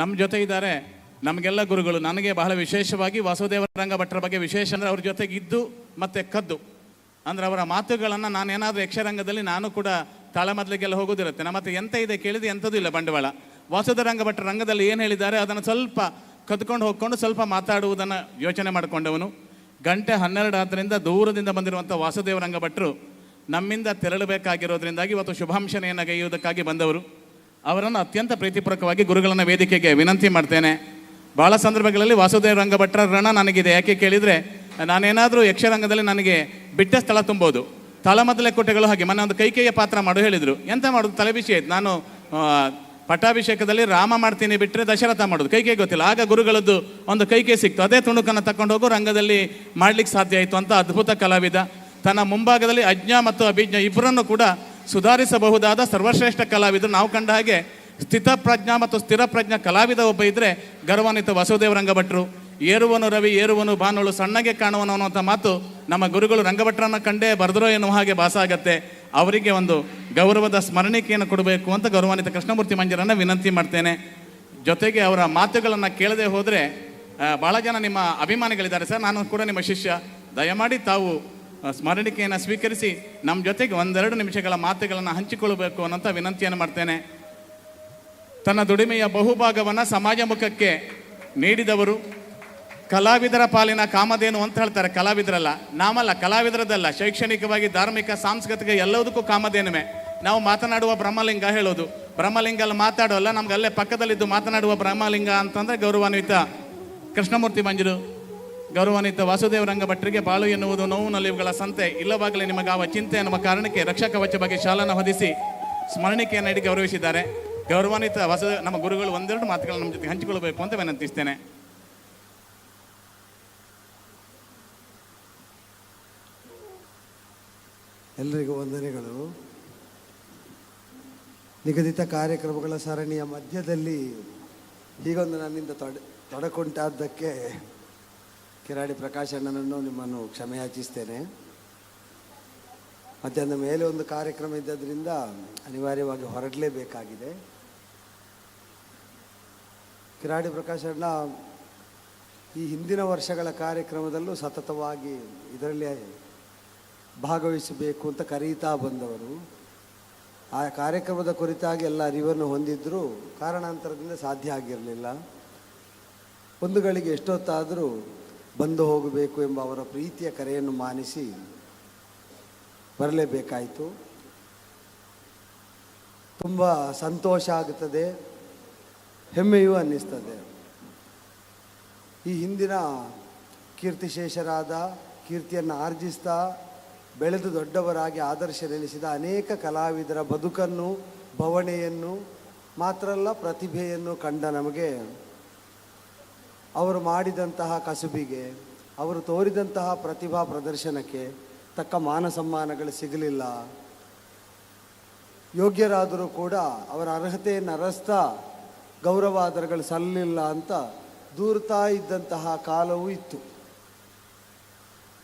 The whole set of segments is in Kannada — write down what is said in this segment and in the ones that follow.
ನಮ್ಮ ಜೊತೆ ಇದ್ದಾರೆ. ನಮಗೆಲ್ಲ ಗುರುಗಳು, ನನಗೆ ಬಹಳ ವಿಶೇಷವಾಗಿ ವಾಸುದೇವ ರಂಗ ಭಟ್ರ ಬಗ್ಗೆ ವಿಶೇಷ ಅಂದರೆ ಅವ್ರ ಜೊತೆಗೆ ಇದ್ದು ಮತ್ತೆ ಕದ್ದು. ಅಂದರೆ ಅವರ ಮಾತುಗಳನ್ನು ನಾನೇನಾದರೂ ಯಕ್ಷರಂಗದಲ್ಲಿ ನಾನು ಕೂಡ ತಾಳಮದ್ಲಿಗೆಲ್ಲ ಹೋಗೋದಿರುತ್ತೆ. ನಮ್ಮ ಹತ್ರ ಎಂತ ಇದೆ ಕೇಳಿದ್ರೆ ಎಂಥದ್ದು ಇಲ್ಲ ಬಂಡವಾಳ. ವಾಸುದೇವ ರಂಗ ಭಟ್ರ ರಂಗದಲ್ಲಿ ಏನು ಹೇಳಿದ್ದಾರೆ, ಅದನ್ನು ಸ್ವಲ್ಪ ಕದ್ಕೊಂಡು ಹೋಗ್ಕೊಂಡು ಸ್ವಲ್ಪ ಮಾತಾಡುವುದನ್ನು ಯೋಚನೆ ಮಾಡಿಕೊಂಡವನು. ಗಂಟೆ ಹನ್ನೆರಡು ಆದ್ದರಿಂದ ದೂರದಿಂದ ಬಂದಿರುವಂಥ ವಾಸುದೇವ ರಂಗ ಭಟ್ರು ನಮ್ಮಿಂದ ತೆರಳಬೇಕಾಗಿರೋದ್ರಿಂದಾಗಿ ಇವತ್ತು ಶುಭಾಂಶನೆಯನ್ನು ಗೈಯುವುದಕ್ಕಾಗಿ ಬಂದವರು. ಅವರನ್ನು ಅತ್ಯಂತ ಪ್ರೀತಿಪೂರ್ವಕವಾಗಿ ಗುರುಗಳನ್ನ ವೇದಿಕೆಗೆ ವಿನಂತಿ ಮಾಡ್ತೇನೆ. ಭಾಳ ಸಂದರ್ಭಗಳಲ್ಲಿ ವಾಸುದೇವ ರಂಗ ಭಟ್ರ ರಣ ನನಗಿದೆ. ಯಾಕೆ ಕೇಳಿದರೆ, ನಾನೇನಾದರೂ ಯಕ್ಷರಂಗದಲ್ಲಿ ನನಗೆ ಬಿಟ್ಟ ಸ್ಥಳ ತುಂಬೋದು. ತಳಮದ್ದಲೆ ಕೋಟೆಗಳು ಹಾಗೆ. ಮೊನ್ನೆ ಒಂದು ಕೈಕೇಯ ಪಾತ್ರ ಮಾಡು ಹೇಳಿದರು. ಎಂತ ಮಾಡೋದು? ತಲೆ ಬಿಸಿ ಆಯ್ತು. ನಾನು ಪಟ್ಟಾಭಿಷೇಕದಲ್ಲಿ ರಾಮ ಮಾಡ್ತೀನಿ ಬಿಟ್ಟರೆ ದಶರಥ ಮಾಡೋದು. ಕೈಕೇ ಗೊತ್ತಿಲ್ಲ. ಆಗ ಗುರುಗಳದ್ದು ಒಂದು ಕೈಕೆ ಸಿಕ್ತು. ಅದೇ ತುಣುಕನ್ನು ತಕೊಂಡು ಹೋಗು, ರಂಗದಲ್ಲಿ ಮಾಡ್ಲಿಕ್ಕೆ ಸಾಧ್ಯ ಆಯಿತು ಅಂತ ಅದ್ಭುತ ಕಲಾವಿದ. ತನ್ನ ಮುಂಭಾಗದಲ್ಲಿ ಅಜ್ಞ ಮತ್ತು ಅಭಿಜ್ಞ ಇಬ್ಬರನ್ನು ಕೂಡ ಸುಧಾರಿಸಬಹುದಾದ ಸರ್ವಶ್ರೇಷ್ಠ ಕಲಾವಿದರು. ನಾವು ಕಂಡ ಹಾಗೆ ಸ್ಥಿತಪ್ರಜ್ಞಾ ಮತ್ತು ಸ್ಥಿರ ಪ್ರಜ್ಞಾ ಕಲಾವಿದ ಒಬ್ಬ ಇದ್ದರೆ ಗೌರವಾನ್ವಿತ ವಸುದೇವ ರಂಗಭಟ್ರು. ಏರುವನು ರವಿ, ಏರುವನು ಭಾನುಳು ಸಣ್ಣಗೆ ಕಾಣುವನು ಅನ್ನುವಂಥ ಮಾತು ನಮ್ಮ ಗುರುಗಳು ರಂಗಭಟ್ರನ್ನ ಕಂಡೇ ಬರೆದರೋ ಎನ್ನುವ ಹಾಗೆ ಭಾಸ ಆಗತ್ತೆ. ಅವರಿಗೆ ಒಂದು ಗೌರವದ ಸ್ಮರಣಿಕೆಯನ್ನು ಕೊಡಬೇಕು ಅಂತ ಗೌರವಾನ್ವಿತ ಕೃಷ್ಣಮೂರ್ತಿ ಮಂಜರನ್ನ ವಿನಂತಿ ಮಾಡ್ತೇನೆ. ಜೊತೆಗೆ ಅವರ ಮಾತುಗಳನ್ನು ಕೇಳದೆ ಹೋದರೆ ಭಾಳ ಜನ ನಿಮ್ಮ ಅಭಿಮಾನಿಗಳಿದ್ದಾರೆ ಸರ್. ನಾನು ಕೂಡ ನಿಮ್ಮ ಶಿಷ್ಯ. ದಯಮಾಡಿ ತಾವು ಸ್ಮರಣಿಕೆಯನ್ನು ಸ್ವೀಕರಿಸಿ ನಮ್ಮ ಜೊತೆಗೆ ಒಂದೆರಡು ನಿಮಿಷಗಳ ಮಾತುಗಳನ್ನು ಹಂಚಿಕೊಳ್ಳಬೇಕು ಅನ್ನೋಂಥ ವಿನಂತಿಯನ್ನು ಮಾಡ್ತೇನೆ. ತನ್ನ ದುಡಿಮೆಯ ಬಹುಭಾಗವನ್ನು ಸಮಾಜಮುಖಕ್ಕೆ ನೀಡಿದವರು, ಕಲಾವಿದರ ಪಾಲಿನ ಕಾಮಧೇನು ಅಂತ ಹೇಳ್ತಾರೆ, ಕಲಾವಿದರಲ್ಲ. ನಾಮಲ್ಲ ಕಲಾವಿದರದಲ್ಲ ಶೈಕ್ಷಣಿಕವಾಗಿ, ಧಾರ್ಮಿಕ, ಸಾಂಸ್ಕೃತಿಕ ಎಲ್ಲದಕ್ಕೂ ಕಾಮಧೇನುವೆ. ನಾವು ಮಾತನಾಡುವ ಬ್ರಹ್ಮಲಿಂಗ ಹೇಳೋದು. ಬ್ರಹ್ಮಲಿಂಗ ಅಲ್ಲಿ ಮಾತಾಡೋಲ್ಲ, ನಮ್ಗೆ ಅಲ್ಲೇ ಪಕ್ಕದಲ್ಲಿದ್ದು ಮಾತನಾಡುವ ಬ್ರಹ್ಮಲಿಂಗ ಅಂತಂದ್ರೆ ಗೌರವಾನ್ವಿತ ಕೃಷ್ಣಮೂರ್ತಿ ಮಂಜರು. ಗೌರವಾನ್ವಿತ ವಾಸುದೇವ ರಂಗ ಭಟ್ರಿಗೆ ಬಾಳು ಎನ್ನುವುದು ನೋವು ನಲಿವುಗಳ ಸಂತೆ. ಇಲ್ಲವಾಗಲೇ ನಿಮಗೆ ಆವ ಚಿಂತೆ ಎನ್ನುವ ಕಾರಣಕ್ಕೆ ರಕ್ಷಾ ಕವಚ ಬಗ್ಗೆ ಶಾಲನ ಹೊದಿಸಿ ಸ್ಮರಣಿಕೆಯನ್ನು ನೀಡಿ ಗೌರವಿಸಿದ್ದಾರೆ. ಗೌರವಾನ್ವಿತ ವಾಸುದೇವ, ನಮ್ಮ ಗುರುಗಳು ಒಂದೆರಡು ಮಾತುಗಳನ್ನು ನಮ್ಮ ಜೊತೆ ಹಂಚಿಕೊಳ್ಳಬೇಕು ಅಂತ ವಿನಂತಿಸ್ತೇನೆ. ಎಲ್ಲರಿಗೂ ವಂದನೆಗಳು. ನಿಗದಿತ ಕಾರ್ಯಕ್ರಮಗಳ ಸರಣಿಯ ಮಧ್ಯದಲ್ಲಿ ಹೀಗೊಂದು ನನ್ನಿಂದ ತೊಡ, ತೊಡಕುಂಟಾದ್ದಕ್ಕೆ ಕಿರಾಡಿ ಪ್ರಕಾಶ್ ಅಣ್ಣನನ್ನು ನಿಮ್ಮನ್ನು ಕ್ಷಮೆಯಾಚಿಸ್ತೇನೆ ಮಧ್ಯಾಹ್ನ ಮೇಲೆ ಒಂದು ಕಾರ್ಯಕ್ರಮ ಇದ್ದದ್ರಿಂದ ಅನಿವಾರ್ಯವಾಗಿ ಹೊರಡಲೇಬೇಕಾಗಿದೆ. ಕಿರಾಡಿ ಪ್ರಕಾಶ್ ಅಣ್ಣ ಈ ಹಿಂದಿನ ವರ್ಷಗಳ ಕಾರ್ಯಕ್ರಮದಲ್ಲೂ ಸತತವಾಗಿ ಇದರಲ್ಲಿ ಭಾಗವಹಿಸಬೇಕು ಅಂತ ಕರೀತಾ ಬಂದವರು. ಆ ಕಾರ್ಯಕ್ರಮದ ಕುರಿತಾಗಿ ಎಲ್ಲ ಅರಿವನ್ನು ಹೊಂದಿದ್ದರೂ ಕಾರಣಾಂತರದಿಂದ ಸಾಧ್ಯ ಆಗಿರಲಿಲ್ಲ. ಒಂದು ಗಳಿಗೆ ಎಷ್ಟೊತ್ತಾದರೂ ಬಂದು ಹೋಗಬೇಕು ಎಂಬ ಅವರ ಪ್ರೀತಿಯ ಕರೆಯನ್ನು ಮಾನಿಸಿ ಬರಲೇಬೇಕಾಯಿತು. ತುಂಬ ಸಂತೋಷ ಆಗುತ್ತದೆ, ಹೆಮ್ಮೆಯೂ ಅನ್ನಿಸ್ತದೆ. ಈ ಹಿಂದಿನ ಕೀರ್ತಿಶೇಷರಾದ, ಕೀರ್ತಿಯನ್ನು ಆರ್ಜಿಸ್ತಾ, ಬೆಳೆದು ದೊಡ್ಡವರಾಗಿ ಆದರ್ಶ ನೆಲೆಸಿದ ಅನೇಕ ಕಲಾವಿದರ ಬದುಕನ್ನು ಬವಣೆಯನ್ನು ಮಾತ್ರ ಅಲ್ಲ ಪ್ರತಿಭೆಯನ್ನು ಕಂಡ ನಮಗೆ ಅವರು ಮಾಡಿದಂತಹ ಕಸುಬಿಗೆ, ಅವರು ತೋರಿದಂತಹ ಪ್ರತಿಭಾ ಪ್ರದರ್ಶನಕ್ಕೆ ತಕ್ಕ ಮಾನ ಸಮ್ಮಾನಗಳು ಸಿಗಲಿಲ್ಲ. ಯೋಗ್ಯರಾದರೂ ಕೂಡ ಅವರ ಅರ್ಹತೆಯನ್ನು ಅರಸ್ತಾ ಗೌರವಾದರಗಳು ಸಲ್ಲಲಿಲ್ಲ ಅಂತ ದೂರ್ತಾ ಇದ್ದಂತಹ ಕಾಲವೂ ಇತ್ತು.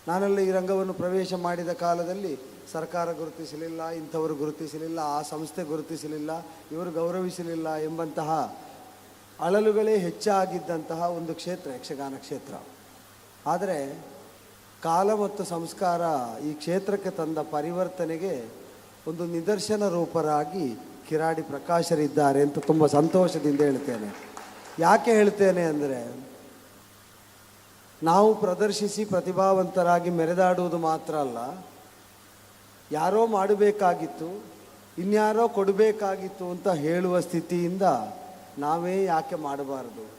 ನಾನಲ್ಲಿ ಈ ರಂಗವನ್ನು ಪ್ರವೇಶ ಮಾಡಿದ ಕಾಲದಲ್ಲಿ ಸರ್ಕಾರ ಗುರುತಿಸಲಿಲ್ಲ, ಇಂಥವರು ಗುರುತಿಸಲಿಲ್ಲ, ಆ ಸಂಸ್ಥೆ ಗುರುತಿಸಲಿಲ್ಲ, ಇವರು ಗೌರವಿಸಲಿಲ್ಲ ಎಂಬಂತಹ ಅಳಲುಗಳೇ ಹೆಚ್ಚಾಗಿದ್ದಂತಹ ಒಂದು ಕ್ಷೇತ್ರ, ಯಕ್ಷಗಾನ ಕ್ಷೇತ್ರ. ಆದರೆ ಕಾಲ ಮತ್ತು ಸಂಸ್ಕಾರ ಈ ಕ್ಷೇತ್ರಕ್ಕೆ ತಂದ ಪರಿವರ್ತನೆಗೆ ಒಂದು ನಿದರ್ಶನ ರೂಪರಾಗಿ ಕಿರಾಡಿ ಪ್ರಕಾಶರಿದ್ದಾರೆ ಅಂತ ತುಂಬ ಸಂತೋಷದಿಂದ ಹೇಳ್ತೇನೆ. ಯಾಕೆ ಹೇಳ್ತೇನೆ ಅಂದರೆ, ನಾವು ಪ್ರದರ್ಶಿಸಿ ಪ್ರತಿಭಾವಂತರಾಗಿ ಮೆರೆದಾಡುವುದು ಮಾತ್ರ ಅಲ್ಲ, ಯಾರೋ ಮಾಡಬೇಕಾಗಿತ್ತು, ಇನ್ಯಾರೋ ಕೊಡಬೇಕಾಗಿತ್ತು ಅಂತ ಹೇಳುವ ಸ್ಥಿತಿಯಿಂದ ನಾವೇ ಯಾಕೆ ಮಾಡಬಾರದು?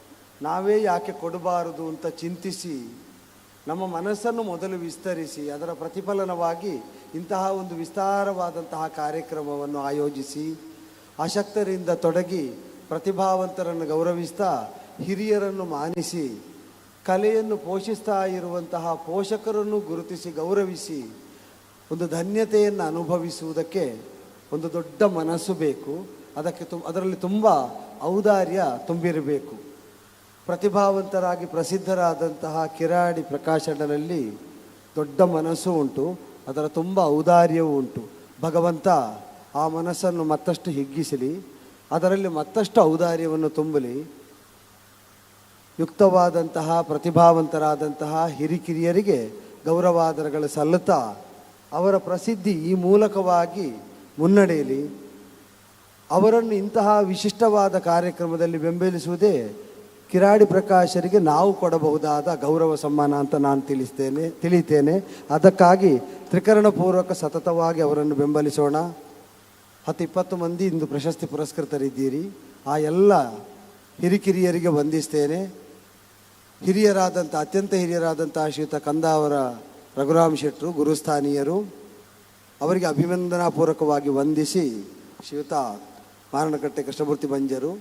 ನಾವೇ ಯಾಕೆ ಕೊಡಬಾರದು ಅಂತ ಚಿಂತಿಸಿ, ನಮ್ಮ ಮನಸ್ಸನ್ನು ಮೊದಲು ವಿಸ್ತರಿಸಿ, ಅದರ ಪ್ರತಿಫಲನವಾಗಿ ಇಂತಹ ಒಂದು ವಿಸ್ತಾರವಾದಂತಹ ಕಾರ್ಯಕ್ರಮವನ್ನು ಆಯೋಜಿಸಿ, ಅಶಕ್ತರಿಂದ ತೊಡಗಿ ಪ್ರತಿಭಾವಂತರನ್ನು ಗೌರವಿಸ್ತಾ ಹಿರಿಯರನ್ನು ಮಾನಿಸಿ, ಕಲೆಯನ್ನು ಪೋಷಿಸ್ತಾ ಇರುವಂತಹ ಪೋಷಕರನ್ನು ಗುರುತಿಸಿ ಗೌರವಿಸಿ, ಒಂದು ಧನ್ಯತೆಯನ್ನು ಅನುಭವಿಸುವುದಕ್ಕೆ ಒಂದು ದೊಡ್ಡ ಮನಸ್ಸು ಬೇಕು. ಅದಕ್ಕೆ ತು, ಅದರಲ್ಲಿ ತುಂಬ ಔದಾರ್ಯ ತುಂಬಿರಬೇಕು. ಪ್ರತಿಭಾವಂತರಾಗಿ ಪ್ರಸಿದ್ಧರಾದಂತಹ ಕಿರಾಡಿ ಪ್ರಕಾಶನಲ್ಲಿ ದೊಡ್ಡ ಮನಸ್ಸು ಉಂಟು, ಅದರ ತುಂಬ ಔದಾರ್ಯವೂ ಉಂಟು. ಭಗವಂತ ಆ ಮನಸ್ಸನ್ನು ಮತ್ತಷ್ಟು ಹಿಗ್ಗಿಸಲಿ, ಅದರಲ್ಲಿ ಮತ್ತಷ್ಟು ಔದಾರ್ಯವನ್ನು ತುಂಬಲಿ. ಯುಕ್ತವಾದಂತಹ, ಪ್ರತಿಭಾವಂತರಾದಂತಹ ಹಿರಿಕಿರಿಯರಿಗೆ ಗೌರವಾದರಗಳು ಸಲ್ಲುತ್ತಾ ಅವರ ಪ್ರಸಿದ್ಧಿ ಈ ಮೂಲಕವಾಗಿ ಮುನ್ನಡೆಯಲಿ. ಅವರನ್ನು ಇಂತಹ ವಿಶಿಷ್ಟವಾದ ಕಾರ್ಯಕ್ರಮದಲ್ಲಿ ಬೆಂಬಲಿಸುವುದೇ ಕಿರಾಡಿ ಪ್ರಕಾಶರಿಗೆ ನಾವು ಕೊಡಬಹುದಾದ ಗೌರವ ಸಮ್ಮಾನ ಅಂತ ನಾನು ತಿಳಿಸ್ತೇನೆ, ತಿಳಿತೇನೆ. ಅದಕ್ಕಾಗಿ ತ್ರಿಕರಣಪೂರ್ವಕ ಸತತವಾಗಿ ಅವರನ್ನು ಬೆಂಬಲಿಸೋಣ. ಹತ್ತು ಇಪ್ಪತ್ತು ಮಂದಿ ಇಂದು ಪ್ರಶಸ್ತಿ ಪುರಸ್ಕೃತರಿದ್ದೀರಿ. ಆ ಎಲ್ಲ ಹಿರಿಕಿರಿಯರಿಗೆ ವಂದಿಸ್ತೇನೆ. ಹಿರಿಯರಾದಂಥ, ಅತ್ಯಂತ ಹಿರಿಯರಾದಂಥ ಶ್ರೀಯುತ ಕಂದ ಅವರ ರಘುರಾಮ್ ಶೆಟ್ಟರು ಗುರುಸ್ಥಾನೀಯರು, ಅವರಿಗೆ ಅಭಿನಂದನಾಪೂರ್ವಕವಾಗಿ ವಂದಿಸಿ ಶ್ರೀಯುತ ಮಾರಣಕಟ್ಟೆ ಕೃಷ್ಣಮೂರ್ತಿ ಬಂಜರು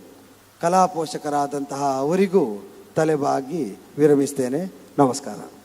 ಕಲಾ ಪೋಷಕರಾದಂತಹ ಅವರಿಗೂ ತಲೆಬಾಗಿ ವಿರಮಿಸ್ತೇನೆ. ನಮಸ್ಕಾರ.